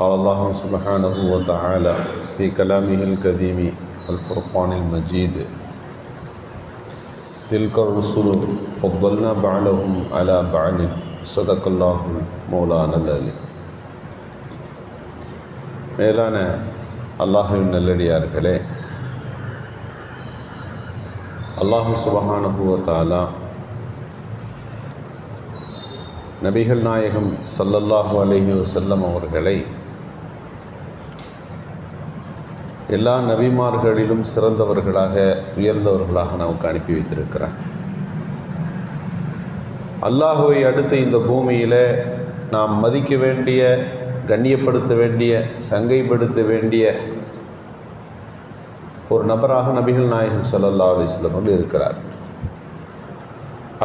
قال الله سبحانه وتعالى في كلامه الكريم الفرقان المجيد تلك الرسل فضلنا بعضهم على بعض صدق الله مولانا العلي மேலான அல்லாஹுவின் நல்லடியார்களே அல்லாஹு சுபஹானஹுவ தாலா நபிகள் நாயகம் சல்லல்லாஹு அலைஹி வஸல்லம் அவர்களை எல்லா நபிமார்களிலும் சிறந்தவர்களாக உயர்ந்தவர்களாக நமக்கு அனுப்பி வைத்திருக்கிறார் அல்லாஹுவை அடுத்து இந்த பூமியில் நாம் மதிக்க வேண்டிய கண்ணியப்படுத்த வேண்டிய சங்கைப்படுத்த வேண்டிய ஒரு நபராக நபிகள் நாயகம் சல்லல்லா அலிஸ்லம் வந்து இருக்கிறார்.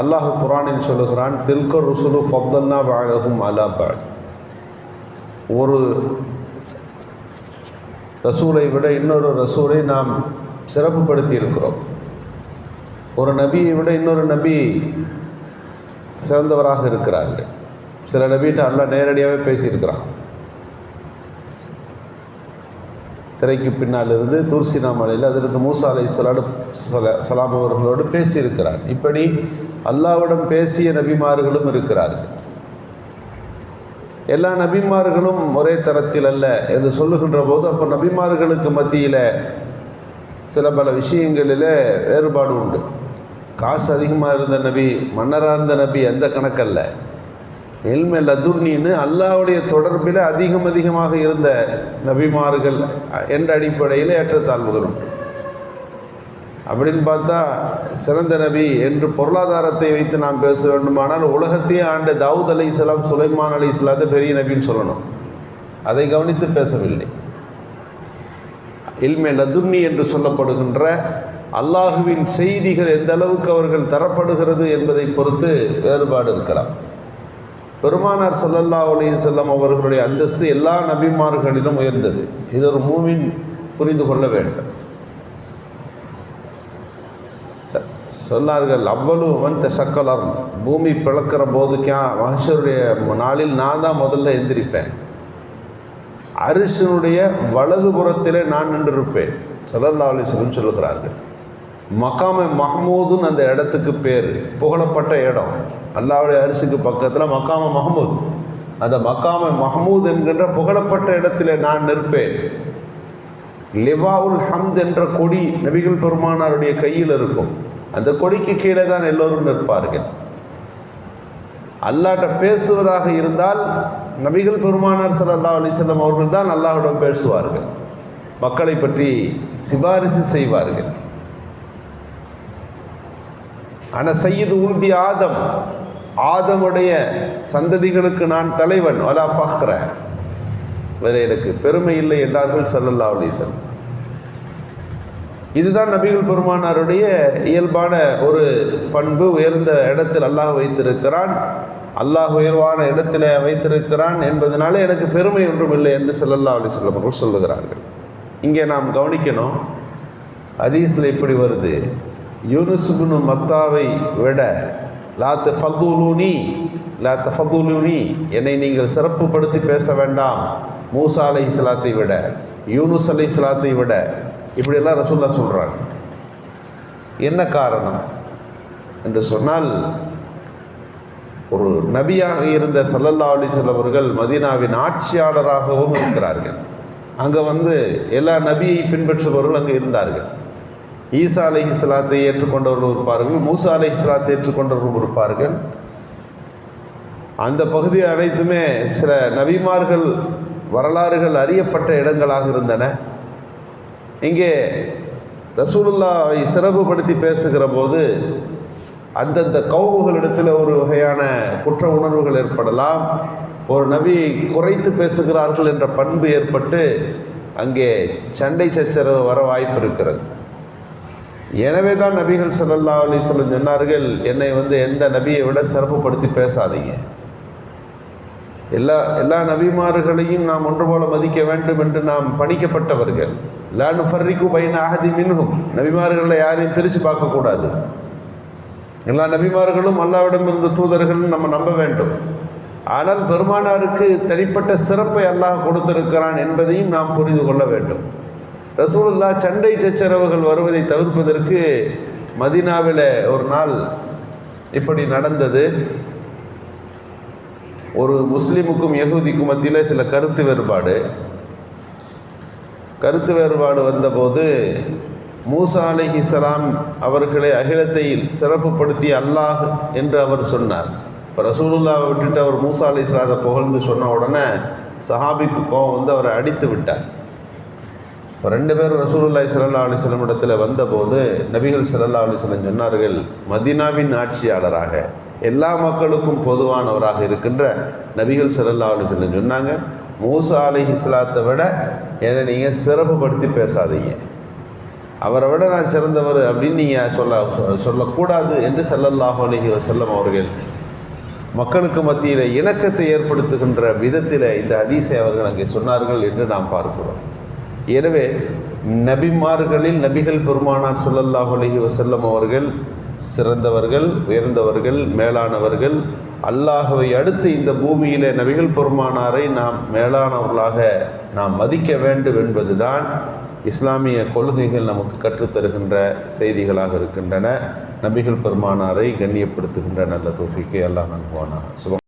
அல்லாஹ் குரானில் சொல்லுகிறான் தில்கர் ருசுலு ஃபப்தல்லா வாழகும் அலா பாழ் ஒரு ரசூலை விட இன்னொரு ரசூலை நாம் சிறப்புப்படுத்தி இருக்கிறோம் ஒரு நபியை விட இன்னொரு நபி சிறந்தவராக இருக்கிறார்கள். சில நபிகிட்ட அல்லாஹ் நேரடியாகவே பேசியிருக்கிறான். திரைக்கு பின்னால் இருந்து தூர்சினா மலையில் அதிலிருந்து மூசா அலை சலாடு சலாம் அவர்களோடு பேசியிருக்கிறார். இப்படி அல்லாவிடம் பேசிய நபிமார்களும் இருக்கிறார்கள். எல்லா நபிமார்களும் ஒரே தரத்தில் அல்ல என்று சொல்லுகின்ற போது அப்போ நபிமார்களுக்கு மத்தியில் சில பல விஷயங்களில் வேறுபாடு உண்டு. காசு அதிகமாக இருந்த நபி மன்னராக இருந்த நபி எந்த கணக்கல்ல. எல்மெ லதுர்னின்னு அல்லாவுடைய தொடர்பில் அதிகம் அதிகமாக இருந்த நபிமார்கள் என்ற அடிப்படையில் ஏற்றத்தாழ்வுகள் உண்டு. அப்படின்னு பார்த்தா சிறந்த நபி என்று பொருளாதாரத்தை வைத்து நாம் பேச வேண்டுமானால் உலகத்தையே ஆண்ட தாவூத் அலி இஸ்லாம் சுலைமான் அலி இஸ்லாத்தை பெரிய நபின்னு சொல்லணும். அதை கவனித்து பேசவில்லை. இல்மே லதுன்னி என்று சொல்லப்படுகின்ற அல்லாஹுவின் செய்திகள் எந்த அளவுக்கு அவர்கள் தரப்படுகிறது என்பதை பொறுத்து வேறுபாடு இருக்கலாம். பெருமானார் சல்லல்லா அலையும் செல்லம் அவர்களுடைய அந்தஸ்து எல்லா நபிமார்களிலும் உயர்ந்தது. இது ஒரு மூவின் புரிந்து கொள்ள வேண்டும். சொன்னார்கள் அவ்வளவு மன் தசக்கலர் பூமி பிளக்கிற போதுக்கா மகேஸ்வருடைய நாளில் நான் தான் முதல்ல எந்திரிப்பேன். அரிசனுடைய வலதுபுறத்திலே நான் நின்றிருப்பேன். சல்லல்லா அலிஸ்லம் சொல்லுகிறார்கள். மக்காம மஹமூதுன்னு அந்த இடத்துக்கு பேர் புகழப்பட்ட இடம். அல்லாவுடைய அரிசிக்கு பக்கத்தில் மக்காம மஹமூத். அந்த மக்காம மஹமூத் என்கின்ற புகழப்பட்ட இடத்துல நான் நிற்பேன். லிவாவுல் ஹம்த் என்ற கொடி நபிகள் பெருமானாருடைய கையில் இருக்கும். அந்த கொடிக்கு கீழே தான் எல்லோரும் நிற்பார்கள். அல்லாட்ட பேசுவதாக இருந்தால் நபிகள் பெருமானார் சல்லா அலிசல்லம் அவர்கள் தான் அல்லாஹிடம் பேசுவார்கள். மக்களை பற்றி சிபாரிசு செய்வார்கள். ஆனால் சையது உறுதி ஆதம் ஆதமுடைய சந்ததிகளுக்கு நான் தலைவன் அலா ஃபஹ்ர. வேறு எனக்கு பெருமை இல்லை என்றார்கள் சல்லல்லா அலிசல்லம் இதுதான் நபிகள் பெருமானாருடைய இயல்பான ஒரு பண்பு உயர்ந்த இடத்தில் அல்லாஹ் வைத்திருக்கிறான். அல்லாஹ் உயர்வான இடத்தில் வைத்திருக்கிறான் என்பதனால எனக்கு பெருமை ஒன்றும் இல்லை என்று செல்லல்லா அலி அவர்கள் சொல்லுகிறார்கள். இங்கே நாம் கவனிக்கணும் அதீஸில் இப்படி வருது. யூனுசுபுனு மத்தாவை விட லாத்த ஃபதுலூனி லாத்த ஃபதுலூனி என்னை நீங்கள் சிறப்புப்படுத்தி பேச வேண்டாம். மூசா அலை இஸ்லாத்தை விட யூனுஸ் அலை இஸ்லாத்தை விட இப்படியெல்லாம் ரசூல்லா சொல்கிறாங்க என்ன காரணம் என்று சொன்னால் ஒரு நபியாக இருந்த சல்லல்லா அலிசல் அவர்கள் மதீனாவின் ஆட்சியாளராகவும் இருக்கிறார்கள். அங்கே வந்து எல்லா நபியை பின்பற்றுபவர்கள் அங்கே இருந்தார்கள். ஈசா அலை இஸ்லாத்தை ஏற்றுக்கொண்டவர்கள் இருப்பார்கள் மூசா அலை இஸ்லாத்தை ஏற்றுக்கொண்டவர்கள் இருப்பார்கள். அந்த பகுதி அனைத்துமே சில நபிமார்கள் வரலாறுகள் அறியப்பட்ட இடங்களாக இருந்தன. இங்கே ரசூலுல்லாவை சிறப்புப்படுத்தி பேசுகிற போது அந்தந்த கவுகளிடத்தில் ஒரு வகையான குற்ற உணர்வுகள் ஏற்படலாம். ஒரு நபியை குறைத்து பேசுகிறார்கள் என்ற பண்பு ஏற்பட்டு அங்கே சண்டை சச்சரவு வர வாய்ப்பு இருக்கிறது. எனவே தான் நபிகள் சல்லா அலி சொல்லி சொன்னார்கள் என்னை வந்து எந்த நபியை விட சிறப்புப்படுத்தி பேசாதீங்க. எல்லா எல்லா நபிமார்களையும் நாம் ஒன்று போல மதிக்க வேண்டும் என்று நாம் பணிக்கப்பட்டவர்கள். லானு ஃபர்ரிக்கு பைன அகதி மின்ஹும். நபிமார்களில் யாரையும் பிரித்து பார்க்கக்கூடாது. எல்லா நபிமார்களும் அல்லாவிடம் இருந்த தூதர்களும் நம்ம நம்ப வேண்டும். ஆனால் பெருமானாருக்கு தனிப்பட்ட சிறப்பை அல்லாஹ் கொடுத்திருக்கிறான் என்பதையும் நாம் புரிந்து கொள்ள வேண்டும். ரசூலுல்லா சண்டை சச்சரவுகள் வருவதை தவிர்ப்பதற்கு மதீனாவில் ஒரு நாள் இப்படி நடந்தது. ஒரு முஸ்லீமுக்கும் யகூதிக்கும் மத்தியில் சில கருத்து வேறுபாடு. கருத்து வேறுபாடு வந்தபோது மூசா அலைஹிஸ்ஸலாம் அவர்களை அகிலத்தையில் சிறப்புப்படுத்தி அல்லாஹ் என்று அவர் சொன்னார். இப்போ ரசூலுல்லாவை விட்டுட்டு அவர் மூசா அலைஹிஸ்ஸலாத்தை புகழ்ந்து சொன்ன உடனே சஹாபிக்கு கோவம் வந்து அவரை அடித்து விட்டார். இப்போ ரெண்டு பேரும் ரசூலுல்லாய் சல்லா அலிஸ்லம் இடத்துல வந்தபோது நபிகள் சல்லா அலிஸ்லம் சொன்னார்கள் மதீனாவின் ஆட்சியாளராக எல்லா மக்களுக்கும் பொதுவானவராக இருக்கின்ற நபிகள் சல்லா சொல்லி சொன்னாங்க மூசா அலி இஸ்லாத்தை விட என்னை நீங்கள் சிறப்புப்படுத்தி பேசாதீங்க. அவரை விட நான் சிறந்தவர் அப்படின்னு நீங்கள் சொல்ல சொல்லக்கூடாது என்று செல்லல்லாஹ் அலைஹி வஸல்லம் அவர்கள் மக்களுக்கு மத்தியில் இணக்கத்தை ஏற்படுத்துகின்ற விதத்தில் இந்த அதிசை அவர்கள் அங்கே சொன்னார்கள் என்று நாம் பார்க்கிறோம். எனவே நபிமார்களில் நபிகள் பெருமானார் ஸல்லல்லாஹு அலஹி வசல்லம் அவர்கள் சிறந்தவர்கள் உயர்ந்தவர்கள் மேலானவர்கள் அல்லாஹவை அடுத்து இந்த பூமியிலே நபிகள் பெருமானாரை நாம் மேலானவர்களாக நாம் மதிக்க வேண்டும் என்பதுதான் இஸ்லாமிய கொள்கைகள் நமக்கு கற்றுத்தருகின்ற செய்திகளாக இருக்கின்றன. நபிகள் பெருமானாரை கண்ணியப்படுத்துகின்ற நல்ல தோஃபிக்கை எல்லாம் நன்குவானா சுபம்